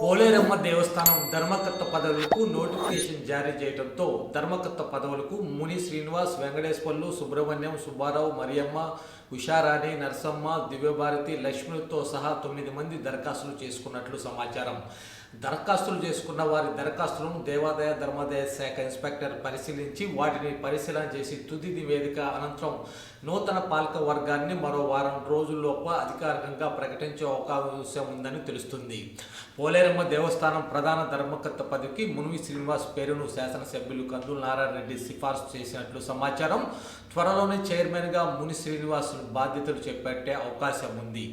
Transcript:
Poleramma దేవస్థానం ధర్మకర్త పదవులకు notification జారీ చేయడంతో ధర్మకర్త పదవులకు ముని శ్రీనివాస్ వెంకటేశ్వర్లు సుబ్రహ్మణ్యం సుబ్బారావు మరియమ్మ ఉషారాణి నరసమ్మ దివ్యభారతి లక్ష్మితో సహా తొమ్మిది మంది దరఖాస్తులు చేసుకున్నట్లు సమాచారం. దరఖాస్తులు చేసుకున్న వారి దరఖాస్తులను దేవాదాయ ధర్మాదాయ శాఖ ఇన్స్పెక్టర్ పరిశీలించి వాటిని పరిశీలన చేసి తుది నివేదిక అనంతరం నూతన పాలక వర్గాన్ని మరో వారం రోజుల్లోపు అధికారికంగా ప్రకటించే అవకాశం ఉందని తెలుస్తుంది. పోలేరమ్మ దేవస్థానం ప్రధాన ధర్మకర్త పదవికి మునివి శ్రీనివాస్ పేరును శాసనసభ్యులు కందుల నారాయణ రెడ్డి సిఫార్సు చేసినట్లు సమాచారం. త్వరలోనే చైర్మన్గా ముని శ్రీనివాస్ బాధ్యతలు చేపట్టే అవకాశం ఉంది.